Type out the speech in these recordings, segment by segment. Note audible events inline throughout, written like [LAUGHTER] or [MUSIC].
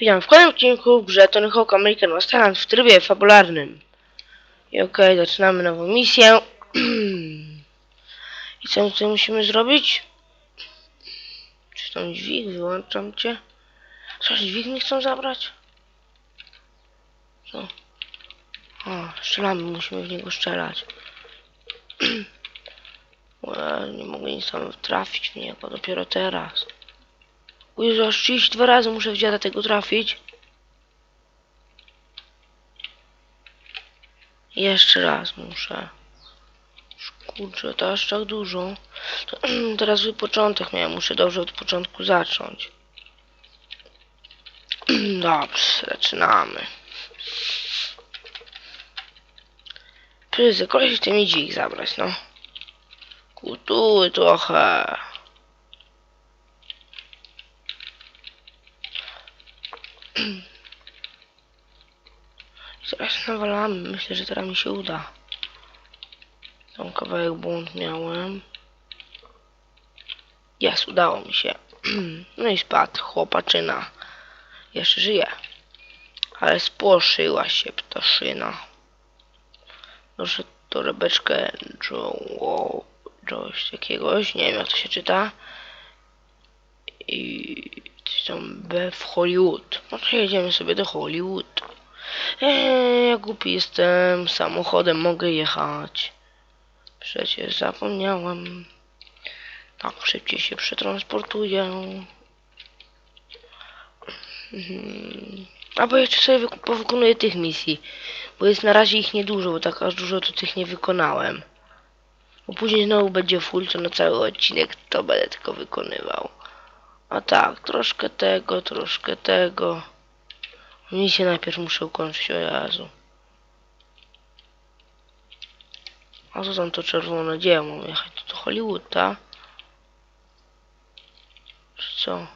Witam w kolejnym odcinku w grze Tony Hawk American Wasteland w trybie fabularnym. I okej, zaczynamy nową misję. [CLEARS THROAT] I co tutaj musimy zrobić? Czy tam dźwig? Wyłączam cię. Co, dźwig nie chcą zabrać? Co? O, strzelamy, musimy w niego strzelać. [CLEARS THROAT] Nie mogę nic tam trafić w niego, dopiero teraz. Jezu, aż 32 razy muszę w dziada tego trafić. Jeszcze raz muszę. Kurczę, to aż tak dużo. To, [CLEARS THROAT] teraz zły początek miałem, muszę dobrze od początku zacząć. [CLEARS THROAT] Dobrze, zaczynamy. Pyzy, koleś chce mi dzik zabrać, no. Kultury trochę. [CLEARS THROAT] Zaraz nawalamy. Myślę, że teraz mi się uda. Tam kawałek błąd miałem. Jest, udało mi się. [CLEARS THROAT] No i spadł chłopaczyna. Jeszcze żyje. Ale spłoszyła się ptaszyna. Proszę torebeczkę Joe, czegoś jakiegoś. Nie wiem jak to się czyta. I tam w Hollywood. No to jedziemy sobie do Hollywood. Eee, ja głupi jestem, samochodem mogę jechać. Przecież zapomniałem. Tak szybciej się przetransportuję. Mhm. Albo jeszcze sobie wyk- powykonuję tych misji. Bo jest na razie ich niedużo, bo tak aż dużo to tych nie wykonałem. Bo później znowu będzie full, to na cały odcinek to będę tylko wykonywał. A tak, troszkę tego, troszkę tego. Misję najpierw muszę ukończyć, o Jezu. A co tam to czerwone? Gdzie ja mam jechać? To Hollywood, tak? Czy co?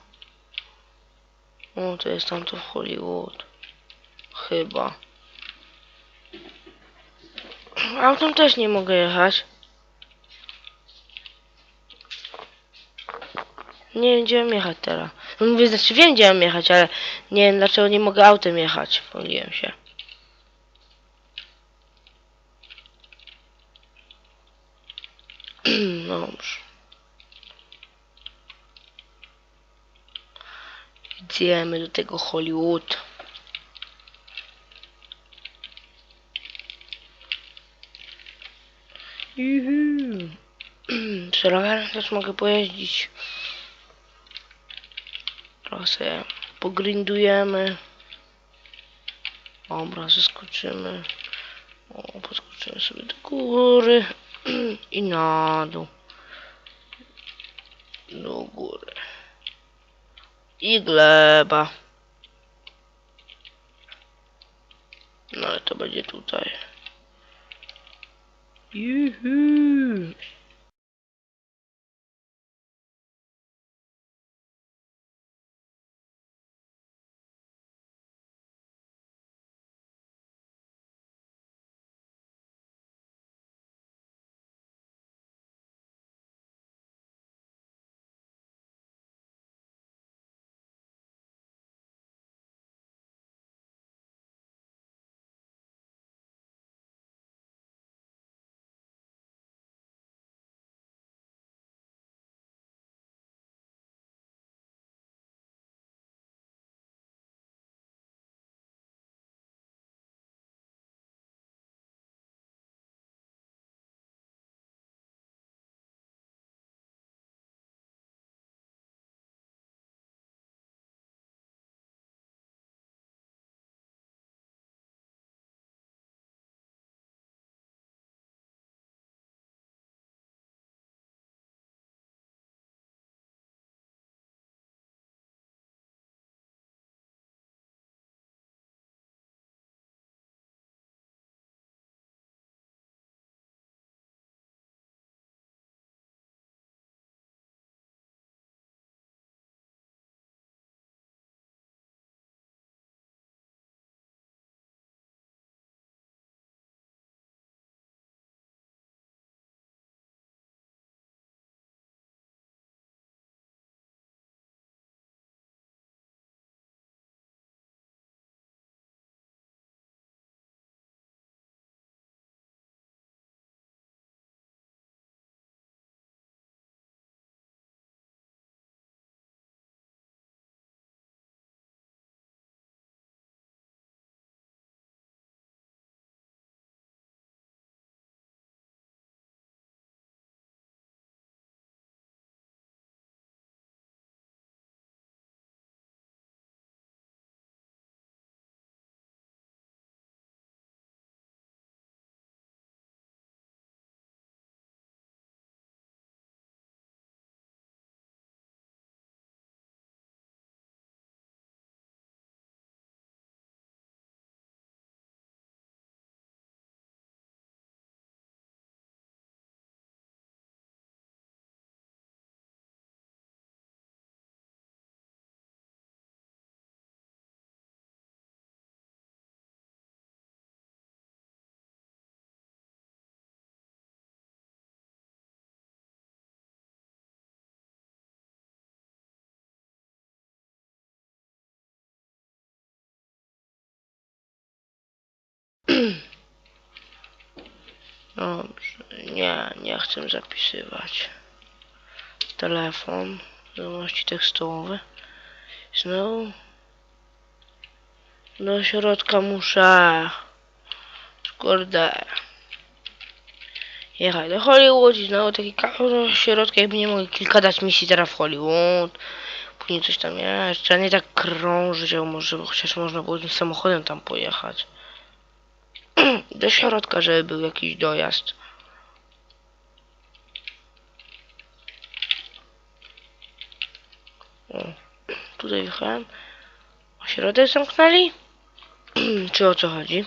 O, to jest tam to w Hollywood. Chyba. Autem też nie mogę jechać. Nie wiem gdzie mam jechać teraz. No mówię, znaczy wiem gdzie mam jechać, ale nie wiem dlaczego nie mogę autem jechać. Pomyliłem się. [CLEARS THROAT] No dobrze. Idziemy do tego Hollywood. Juhu. [CLEARS THROAT] Z rowerem też mogę pojeździć. Sobie pogrindujemy. Dobra, zeskoczymy. O, podskoczymy sobie do góry [CLEARS THROAT] i na dół. Do góry. I gleba. No ale to będzie tutaj. Juhu. Dobrze, nie, nie chcę zapisywać. Telefon, wiadomości tekstowe. Znowu. Do środka muszę. Kurde. Jechać do Hollywood i znowu taki do środka, jakby nie mogę kilka dać misji teraz w Hollywood. Później coś tam jeszcze, nie tak krążyć, a może chociaż można było tym samochodem tam pojechać. Do środka, żeby był jakiś dojazd. O, tutaj jechałem. Ośrodek zamknęli? [CLEARS THROAT] Czy o co chodzi?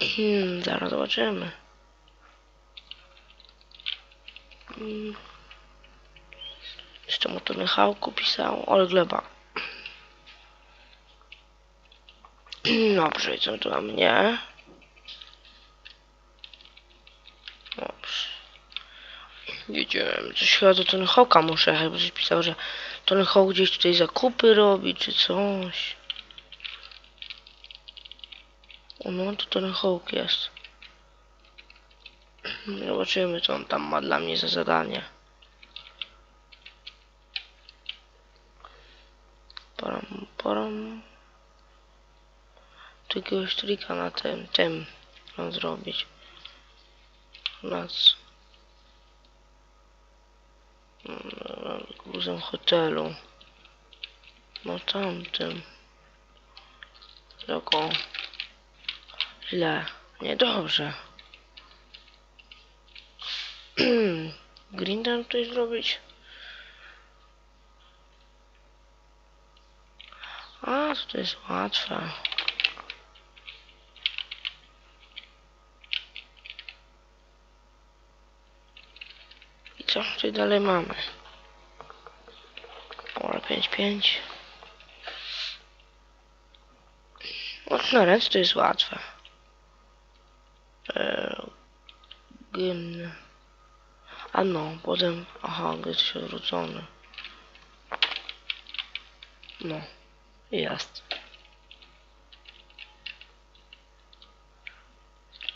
Hmm, zaraz zobaczymy. Hmm. Jeszcze mu to Michałku pisał, ale gleba. Dobrze, i co tu mam nie? Dobrze. Wiedziałem, coś chyba do Tony Hawka muszę jechać, bo coś pisał, że Tony Hawk gdzieś tutaj zakupy robi, czy coś. O, no to Tony Hawk jest. Zobaczymy, co on tam ma dla mnie za zadanie. Param, param. Jakiegoś trika na tym, tym mam zrobić. Nas. Gruzem hotelu. No tamtym. Tylko. Źle. Niedobrze. [CLEARS THROAT] Green tam coś zrobić? A, to jest łatwe. Tutaj dalej mamy? Pole 5-5. No, na ręce to jest łatwe. Eee, gyn. A no, potem... Aha, jest się odwrócony. No. Jest.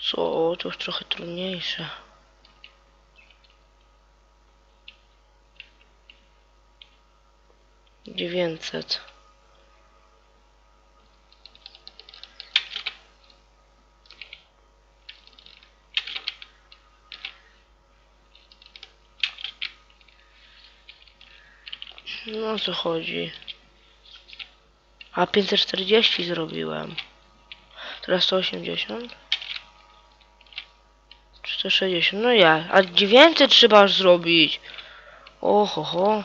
Co? To już trochę trudniejsze. Dziewięćset. No o co chodzi? A 540 zrobiłem. Teraz 180? 460, no ja. A 900 trzeba zrobić. Oho,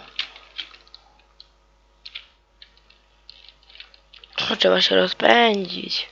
Trzeba się rozpędzić.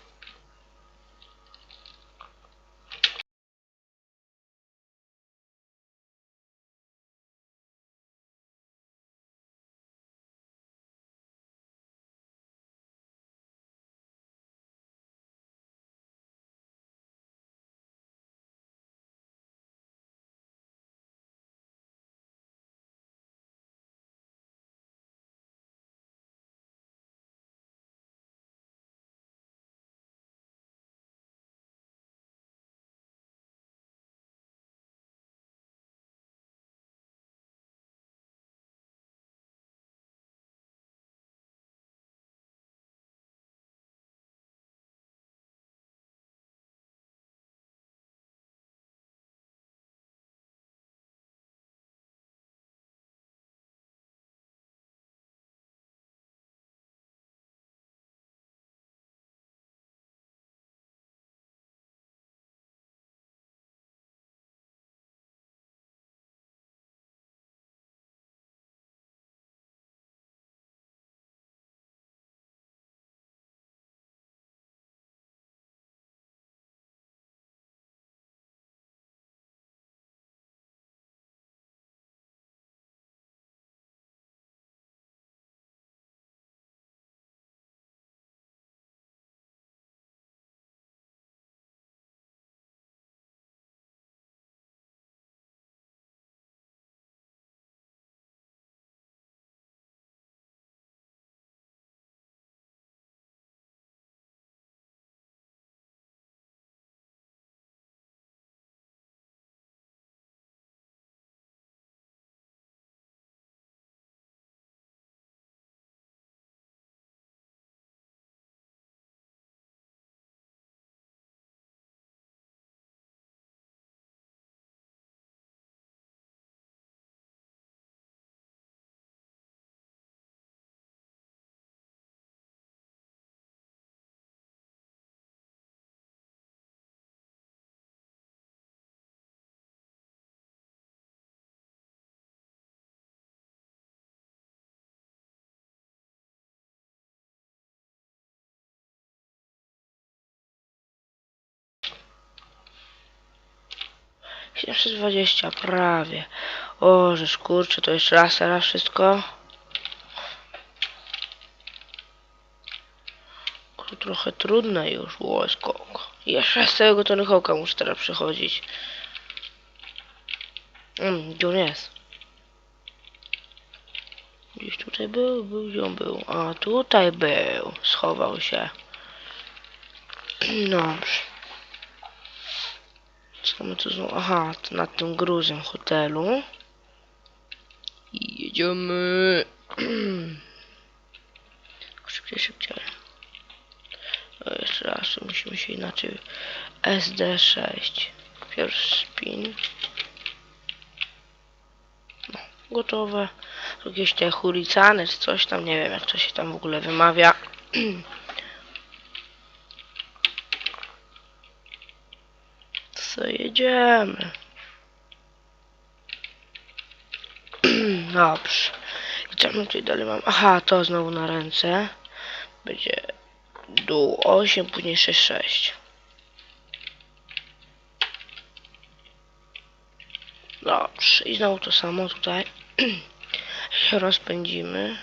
720, prawie. O, żeż kurczę, to jeszcze raz, teraz wszystko. Trochę trudne już, o, skok. Jeszcze z całego Tony Hawka muszę teraz przechodzić. Mm, gdzie on jest? Gdzieś tutaj był, był, gdzie on był? A, tutaj był. Schował się. [CLEARS THROAT] Dobrze. Co my tu znowu? Aha, to nad tym gruzem hotelu. I jedziemy. [CLEARS THROAT] szybciej, szybciej. O, jeszcze raz, musimy się inaczej. SD6. Pierwszy spin. No, gotowe. Jakieś te huricany, czy coś tam, nie wiem jak to się tam w ogóle wymawia. [CLEARS THROAT] Co jedziemy? [CLEARS THROAT] Dobrze. I co my tutaj dalej mam? Aha, to znowu na ręce. Będzie dół 8, później 6, 6. Dobrze. I znowu to samo tutaj. się [CLEARS THROAT] rozpędzimy.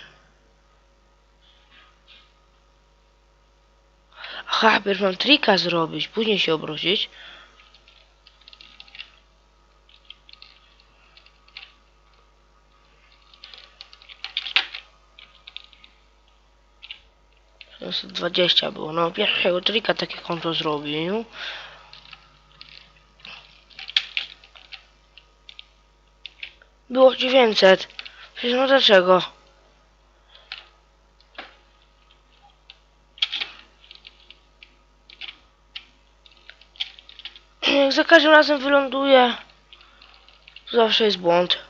Aha, pierw mam trika zrobić, później się obrócić. 20 było. No, pierwszego trika takie konto zrobił. Było 900. Przecież no dlaczego? Jak za każdym razem wyląduje, zawsze jest błąd.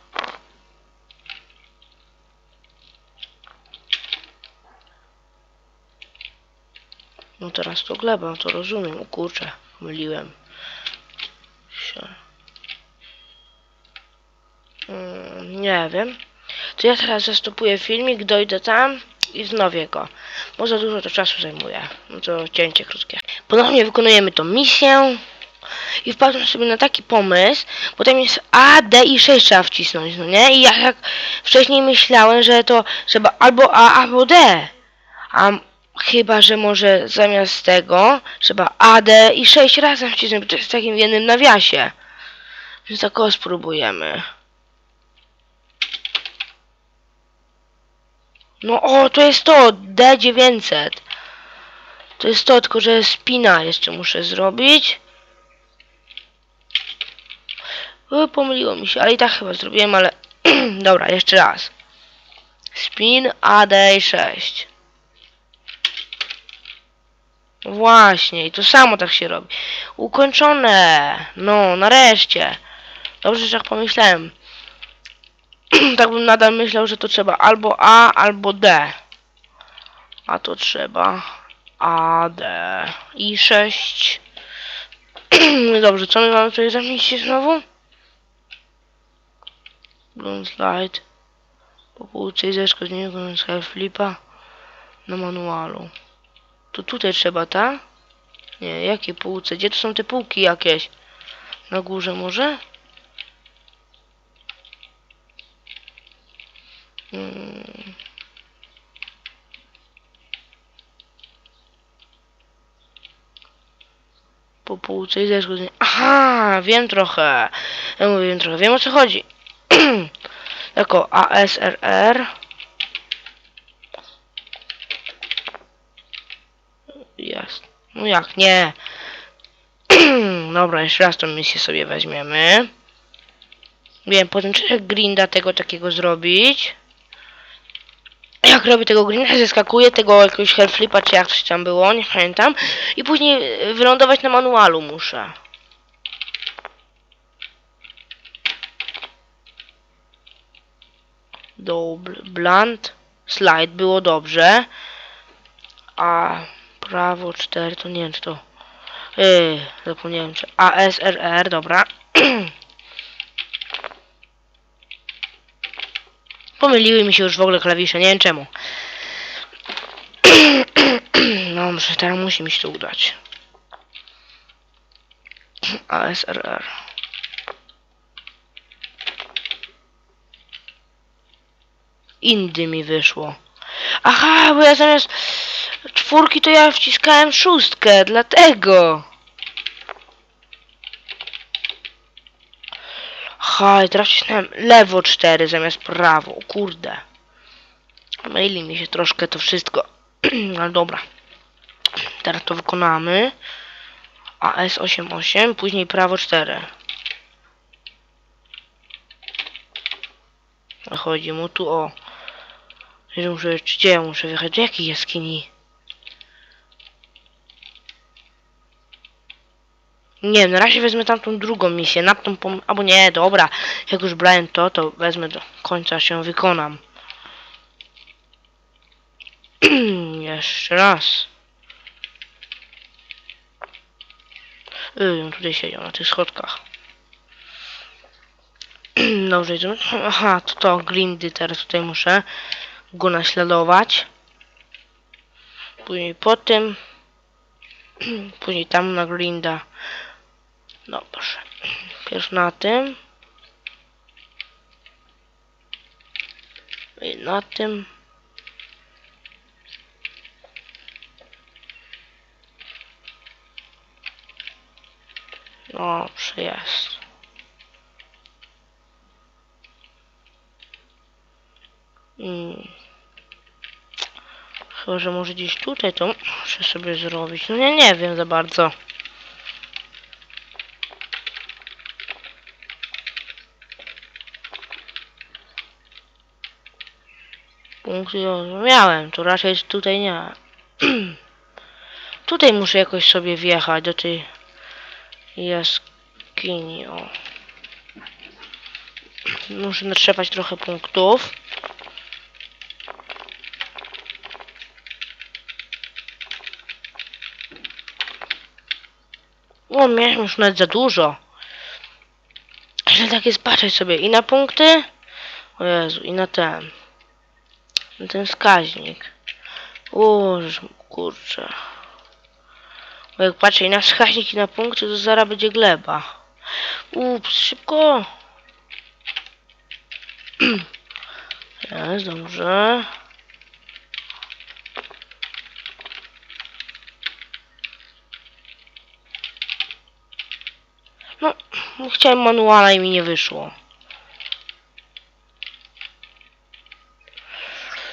No teraz to gleba, to rozumiem. O kurczę, myliłem. się. Mm, nie wiem. To ja teraz zastopuję filmik, dojdę tam i wznowię go. Bo za dużo to czasu zajmuje. No to cięcie krótkie. Ponownie wykonujemy tą misję. I wpadłem sobie na taki pomysł, bo tam jest A, D i 6 trzeba wcisnąć, no nie? I ja jak wcześniej myślałem, że to trzeba albo A, albo D. A chyba, że może zamiast tego trzeba A, D i 6 razem wcisnąć, w takim jednym nawiasie. Więc tak spróbujemy. No o, to jest to, D900. To jest to, tylko że spina jeszcze muszę zrobić. O, pomyliło mi się, ale i tak chyba zrobiłem, ale... [CLEARS THROAT] Dobra, jeszcze raz. Spin AD6. Właśnie, i to samo tak się robi. Ukończone! No, nareszcie. Dobrze, że tak pomyślałem. [CLEARS THROAT] tak bym nadal myślał, że to trzeba albo A, albo D. A to trzeba A, D i 6. [CLEARS THROAT] Dobrze, co my mamy tutaj zamieścić znowu? Bloom slide. Po półce i zeszko z niego z flipa na manualu. To tutaj trzeba, ta? Nie, jakie półce? Gdzie tu są te półki jakieś? Na górze może? Hmm. Po półce i zeszko z niego. Aha, wiem trochę. Ja mówię, wiem trochę. Wiem o co chodzi. [CLEARS THROAT] jako ASRR jest. No jak nie? [CLEARS THROAT] Dobra, jeszcze raz tą misję sobie weźmiemy. Wiem, potem trzeba grinda tego takiego zrobić. Jak robię tego grinda, zeskakuję tego jakiegoś hairflipa, czy jak coś tam było, nie pamiętam. I później y, wylądować na manualu muszę. Dobry. Blunt. Slide było dobrze. A prawo 4, to nie wiem czy to... Yy, zapomniałem czy... ASRR, e, dobra. [CLEARS THROAT] Pomyliły mi się już w ogóle klawisze, nie wiem czemu. [CLEARS THROAT] no muszę, teraz musi mi się to udać. ASRR. E, Indy mi wyszło. Aha, bo ja zamiast czwórki to ja wciskałem szóstkę, dlatego. Aha, i teraz wcisnąłem lewo 4 zamiast prawo, kurde. Myli mi się troszkę to wszystko. [CLEARS THROAT] Ale dobra. Teraz to wykonamy. AS88, później prawo 4. A Chodzi mu tu o... Że muszę, gdzie ja muszę wjechać? Do jakiej jaskini? Nie, na razie wezmę tamtą drugą misję, na tą pom... Albo nie, dobra. Jak już brałem to, to wezmę do końca się wykonam. [CLEARS THROAT] Jeszcze raz. Yy, tutaj siedział na tych schodkach. [CLEARS THROAT] Dobrze, idziemy. [CLEARS THROAT] Aha, to to, grindy teraz tutaj muszę go naśladować. Później po tym. Później tam na grinda. Dobrze. Pierw na tym. I na tym. Dobrze jest. Mm. Chyba, że może gdzieś tutaj to muszę sobie zrobić. No ja nie wiem za bardzo. Punkty miałem, to raczej tutaj nie. [CLEARS THROAT] tutaj muszę jakoś sobie wjechać do tej jaskini. O. Muszę natrzepać trochę punktów. O, miałem już nawet za dużo. Że tak jest, patrzeć sobie i na punkty. O Jezu, i na ten. Na ten wskaźnik. Żeż- kurczę. Bo jak patrzę i na wskaźnik i na punkty, to zaraz będzie gleba. Ups, szybko. [CLEARS THROAT] Jest, dobrze. No, chciałem manuala i mi nie wyszło.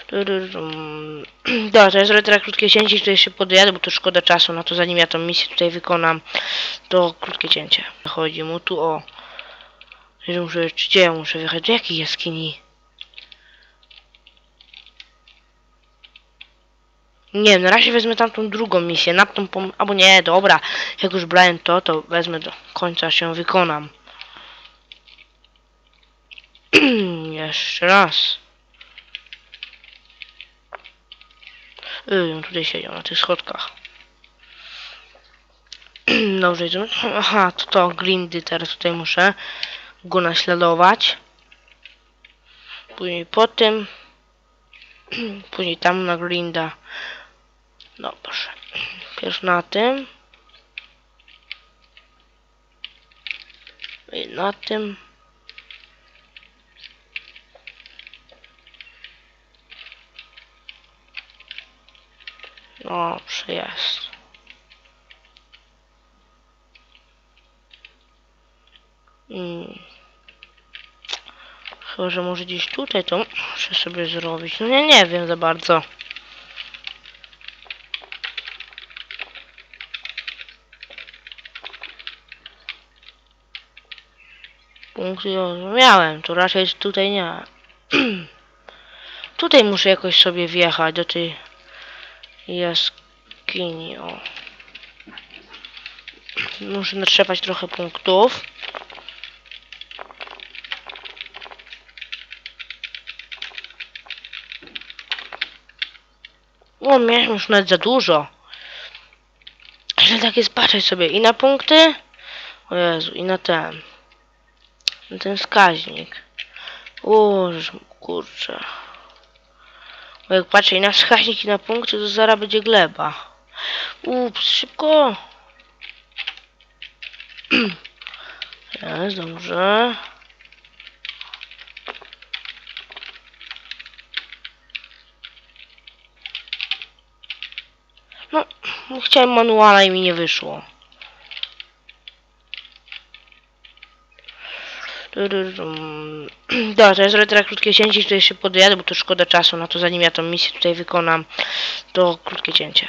[CLEARS THROAT] Dobra, to ja zrobię teraz krótkie cięcie tutaj się podjadę, bo to szkoda czasu na to, zanim ja tą misję tutaj wykonam. To krótkie cięcie. Chodzi mu tu o... Że muszę, gdzie ja muszę wjechać? Do jakiej jaskini? Nie, na razie wezmę tamtą drugą misję, na tą pom... Albo nie, dobra. Jak już brałem to, to wezmę do końca się wykonam. [CLEARS THROAT] Jeszcze raz. Yy, tutaj siedział na tych schodkach. [CLEARS THROAT] Dobrze, idziemy. Aha, to to, grindy teraz tutaj muszę go naśladować. Później po tym. [CLEARS THROAT] Później tam na grinda. Dobrze. Pierw na tym. I na tym. Dobrze jest. Mm. Chyba, że może gdzieś tutaj to muszę sobie zrobić. No ja nie wiem za bardzo. Punkty miałem, to raczej tutaj nie. [CLEARS THROAT] tutaj muszę jakoś sobie wjechać do tej jaskini. O. Muszę natrzepać trochę punktów. O, miałem już nawet za dużo. Że tak jest, patrzeć sobie i na punkty. O Jezu, i na ten. Na ten wskaźnik. O, kurczę. Bo jak patrzę i na wskaźniki na punkty, to zaraz będzie gleba. Ups, szybko. [CLEARS THROAT] Jest, dobrze. No, chciałem manuala i mi nie wyszło. [CLEARS THROAT] Dobra, to ja zrobię teraz krótkie cięcie, tutaj się podjadę, bo to szkoda czasu na to, zanim ja tą misję tutaj wykonam. To krótkie cięcie.